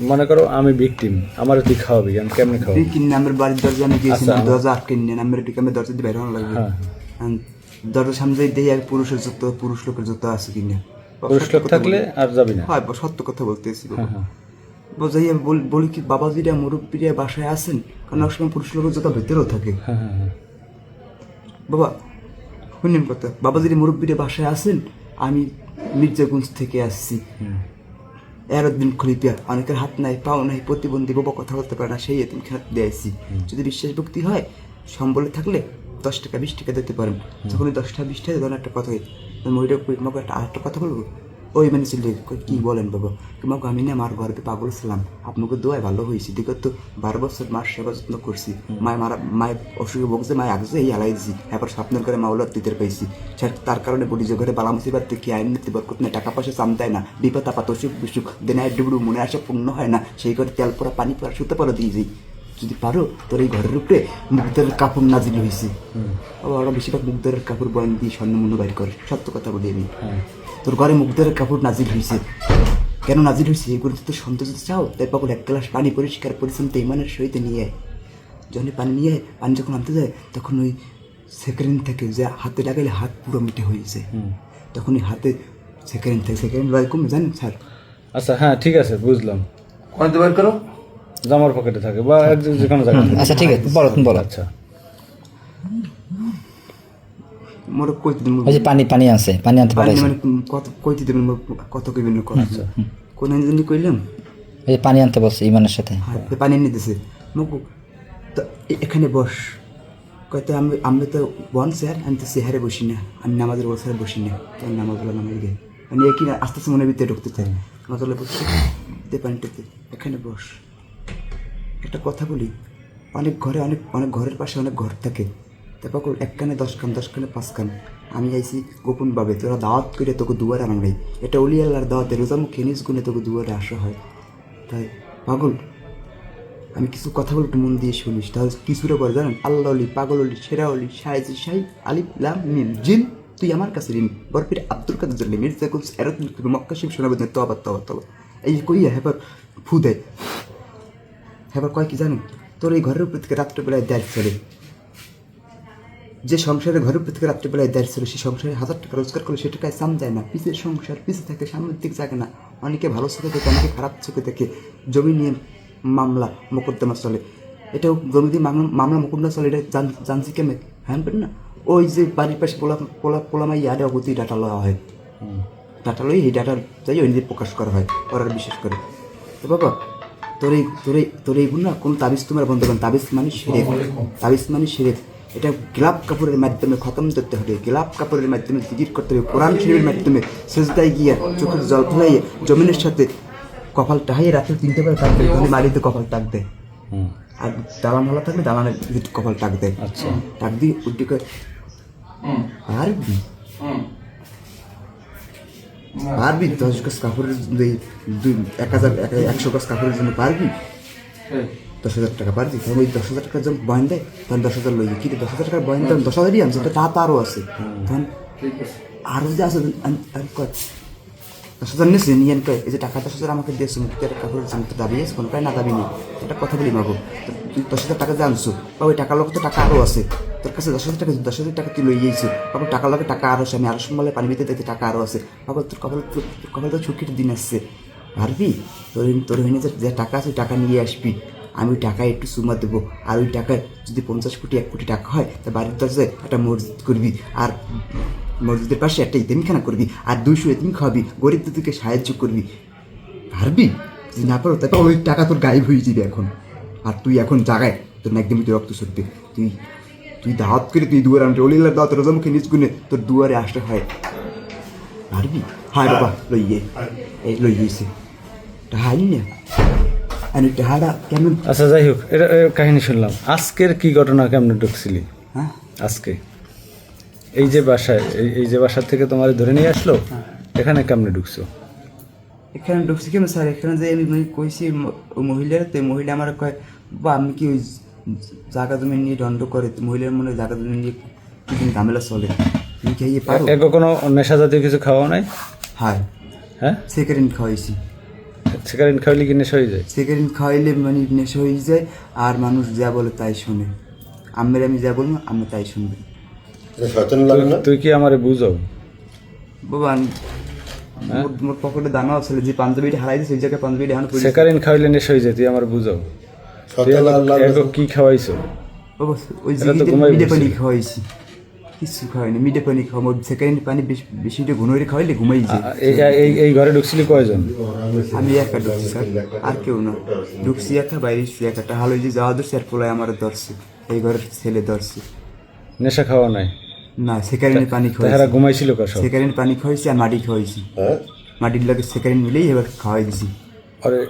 মনে করো আমি ভিকটিম আমার তুই খাওয়াবি আমি কেমনে খাওয়াবি? কিনে আমার বাড়ির দরজা আমি গিয়েছিলাম আচ্ছা। দরজা আটকে নিয়ে আমার এদিকে আমি দরজা দিয়ে বের হওয়া লাগবে। হ্যাঁ দরজার সামনে দেখি এক পুরুষের জুতো পুরুষ লোকের জুতো আছে কিনে। পুরুষ লোক থাকলে আর যাবি না। হয় সত্য কথা বলতেছি হ্যাঁ হ্যাঁ। আমি বল- কি বাবাজিরা মুরব্বীরা বাসায় আছেন? কারণ এক সময় পুরুষ লোকের জুতো ভেতরেও থাকে। হ্যাঁ হ্যাঁ হ্যাঁ। বাবা শুনেন কথা বাবাজির মুরব্বীরা বাসায় আছেন? আমি মির্জাগঞ্জ থেকে আসছি। হুম, এরদিন খলিপিয়া অনেকের হাত নাই পাও নাই প্রতিবন্ধী বাবা কথা বলতে পারে না সেই এতিম খেলা দিয়েছি যদি বিশ্বাস ভক্তি হয় সম্বলে থাকলে দশ টাকা বিশ টাকা দিতে পারেন। যখন দশটা দশ টাকা বিশ টাকা একটা কথা মহিলা একটা আরেকটা কথা বলব? ওই মানে ছিল কি বলেন বাবা? তোমাকে আমি না আমার ঘরে পাগল ছিলাম। আপনাকে দোয়ায় ভালো হয়েছি। দেখো তো বারো বছর মার সেবা যত্ন করছি। মায় মারা মায়ের অসুখে বকছে মায় আগছে এই হালাই দিছি। এবার স্বপ্নের করে মাওলার দিতে পাইছি। তার কারণে বলি যে ঘরে বালা মুসিবার থেকে আইন নিতে বরকত না টাকা পয়সা চাম দেয় না। বিপদ আপা অসুখ বিসুখ দেনায় ডুবড়ু মনে আসা পূর্ণ হয় না। সেই ঘরে তেল পরা পানি পরা শুতে পারো দিয়ে যাই। যদি পারো তোর এই ঘরের উপরে মুগ্ধের কাপড় নাজিল হয়েছে আবার ওরা বেশিরভাগ মুগ্ধের কাপড় বয়ান দিয়ে স্বর্ণমূল্য বাইর করে। সত্য কথা বলি আমি। হ্যাঁ। তোর ঘরে মুগ্ধের কাপড় নাজিল হয়েছে কেন নাজিল হয়েছে এগুলো তো সন্তোষ চাও? তাই পাগল এক গ্লাস পানি পরিষ্কার পরিচ্ছন্ন ইমানের সহিত নিয়ে আয়। যখন পানি নিয়ে আয়, পানি যখন আনতে যায় তখন ওই সেকেন্ড থেকে যে হাতে লাগাইলে হাত পুরো মিটে হয়েছে হুম। তখন ওই হাতে সেকেন্ড থেকে সেকেন্ড লয় কমে জানেন স্যার? আচ্ছা হ্যাঁ ঠিক আছে বুঝলাম। কোন বের করো। জামার পকেটে থাকে বা যেখানে থাকে। আচ্ছা ঠিক আছে বলো তুমি বলো। আচ্ছা। মোর কইতে দেবেন ওই যে পানি পানি আছে পানি আনতে পানি মানে কত কইতে দেবেন মোর কত কইবেন কথা কোন জানি কইলাম। ওই যে পানি আনতে বলছে ইমানের সাথে। হ্যাঁ পানি এনে দিছে। মুকু তো এখানে বস। কয়তো আমি আমি তো বন স্যার আমি তো চেহারে বসি না। আমি নামাজের বসারে বসি না। তাই নামাজ বলা নামাজ গে মানে একই আস্তে আস্তে মনের ভিতরে ঢুকতে চাই নামাজ বলে বসছি দে পানিটাতে এখানে বস। একটা কথা বলি। অনেক ঘরে অনেক অনেক ঘরের পাশে অনেক ঘর থাকে। তারপর এক কানে দশ কান দশ কানে পাঁচ কান আমি আইছি গোপন ভাবে তোরা দাওয়াত করে তোকে দুয়ারে আনা নাই এটা অলি আল্লাহর দাওয়াতে রোজা মুখ খেনিস গুনে তোকে দুয়ারে আসা হয়। তাই, পাগল, আমি কিছু কথা বলে একটু মন দিয়ে শুনিস। তাহলে কিছুটা করে জানেন, আল্লাহ অলি, পাগল অলি, সেরা অলি সাইজি সাই আলিফ, লাম, মিম, জিন, তুই আমার কাছে ঋণ। বরফির আব্দুল কাদের জন্য মির্জা কুলস এরত মক্কা শিব শোনাবেন তবা তবা তবা এই কইয়া, হেবার ফু দেয় হেবার কয় কি জানেন? তোর এই ঘরের উপর থেকে রাত্রেবেলায় দেয় চলে। যে সংসারে ঘরের উপর থেকে রাত্রেবেলায় ছিল সে সংসারে হাজার টাকা রোজগার করলে সে টাকায় সাম যায় না। পিছের সংসার পিছে থাকে সামনের দিক জাগে না। অনেকে ভালো চোখে দেখে অনেকে খারাপ চোখে দেখে। জমি নিয়ে মামলা মোকদ্দমা চলে। এটাও জমি দিয়ে মামলা মামলা মোকদ্দমা চলে এটা জান- জানছি কেমন? হ্যাঁ পেন না। ওই যে বাড়ির পাশে পোলা পোলা পোলামাই ইয়ারে অগতি ডাটা লওয়া হয়। ডাটা লই এই ডাটা যাই ওই প্রকাশ করা হয় ওরা বিশেষ করে। তো বাবা তোর এই তোর এই তোর এইগুলো না কোনো তাবিজ তোমার বন্ধ করেন তাবিজ মানে সেরে তাবিজ মানে সেরে এটা গোলাপ কাপড়ের মাধ্যমে খতম করতে হবে। গোলাপ কাপড়ের মাধ্যমে জিকির করতে হবে। কোরআন শরীফের মাধ্যমে সেজদায় গিয়ে চোখের জল ফেলাইয়ে জমিনের সাথে কপাল টাহাইয়ে রাত্রে তিনটে বার টাক দেয়। মারিতে কপাল টাক দেয়। আর দালান হলা থাকলে দালানের ভিতর কপাল টাক দেয়। আচ্ছা। টাক দিয়ে উল্টি করে পারবি? পারবি? দশ গাছ কাপড়ের দুই দুই এক হাজার একশো গাছ কাপড়ের জন্য পারবি? দশ হাজার টাকা পারবি তখন ওই দশ হাজার টাকা যখন বয়ন দেয় তখন দশ হাজার লই কিন্তু দশ হাজার টাকা বয়ন তখন দশ হাজারই আনছে তো তা তো আরও আছে তখন আরও যে আছে আর কয় দশ হাজার নিয়েছে নিয়ে কয় এই যে টাকা দশ হাজার আমাকে দিয়েছে মুক্তির কাপড়ের জন্য তো দাবি আছে কোনো না দাবি নেই একটা কথা বলি মাগো তো তুই দশ হাজার টাকা যে আনছো বা ওই টাকার লোক তো টাকা আরও আছে তোর কাছে দশ হাজার টাকা দশ হাজার টাকা তুই লই গিয়েছো বাবা টাকার লোকে টাকা আরও আছে আমি আরও সম্বলে পানি ভিতরে দেখতে টাকা আরও আছে বাবা তোর কপাল তোর কপাল তো ছুটির দিন আসছে পারবি তোর তোর যে টাকা আছে ওই টাকা নিয়ে আসবি আমি ওই টাকায় একটু সুমা দেবো। আর ওই টাকায় যদি পঞ্চাশ কোটি, এক কোটি টাকা হয়, তা বাড়ির দরজায় একটা মসজিদ করবি। আর মসজিদের পাশে একটা ইতিমখানা করবি। আর দুইশো ইতিম খাওয়াবি। গরিব দুদিকে সাহায্য করবি। পারবি? যদি না পারো তারপর ওই টাকা তোর গায়েব হয়ে যাবে এখন। আর তুই এখন জাগায়, তোর না একদম তুই রক্ত সরবে। তুই তুই দাওয়াত করে তুই দুয়ারে আনতে অলিলার দাওয়াত রোজামুখে নিজ গুনে তোর দুয়ারে আসতে হয়। পারবি? হায় বাবা, লইয়ে। এই লইয়েছে টাহাই না। আর ওই টাহাটা কেমন আচ্ছা যাই হোক এটা কাহিনী শুনলাম। আজকের কি ঘটনা কেমন ঢুকছিলি? হ্যাঁ। আজকে। এই যে বাসায় এই যে বাসার থেকে তোমার ধরে নিয়ে আসলো এখানে কেমনে ঢুকছো? এখানে ঢুকছি কেন স্যার? এখানে যে আমি কইছি মহিলার তো মহিলা আমার কয় বা আমি কি ওই জায়গা জমি নিয়ে দণ্ড করে মহিলার মনে হয় জায়গা জমি নিয়ে কিছুদিন ঝামেলা চলে। তুমি কি পারো? এ কোনো নেশা জাতীয় কিছু খাওয়া নাই? হ্যাঁ। হ্যাঁ? সেকেন্ড খাওয়াইছি। সিগারেট খাইলে কি নেশা হয়ে যায়? সিগারেট খাওয়াইলে মানে নেশা হয়ে যায় আর মানুষ যা বলে তাই শুনে। আমের আমি যা বলব আমি তাই শুনবে। তুই কি আমারে বুঝাও? বাবা মোর মোর পকেটে দানা ছিল যে পাঞ্জাবিটা হারাই দিয়েছে ওই জায়গায় পাঞ্জাবিটা হানো সেকারিন খাইলে নেশা হয়ে যায় তুই আমার বুঝাও। কি খাওয়াইছো? বাবা ওই এটা তো মিডে পানি খাওয়াইছি। কিছু খাওয়াইনি মিডে পানি খাওয়া সেকেন্ড পানি বেশি বেশিটা ঘুনোরে খাওয়াইলে ঘুমাই যায়। এই এই এই ঘরে ঢুকছিলি কয়জন? আমি একা ঢুকছি স্যার আর কেউ না। ঢুকছি একা বাইরে একাটা হালো যে যাওয়া ধরছে আর পোলায় আমার ধরছে এই ঘরের ছেলে ধরছে। নেশা খাওয়া নাই? না সেকারিনের পানি তাহারা খাওয়াইছি। ঘুমাইছিল সেকারিনের পানি খাওয়াইছি আর মাটি খাওয়াইছি। হ্যাঁ? মাটির লাগে সেকারিন মিলেই এবার খাওয়াই দিছি আরে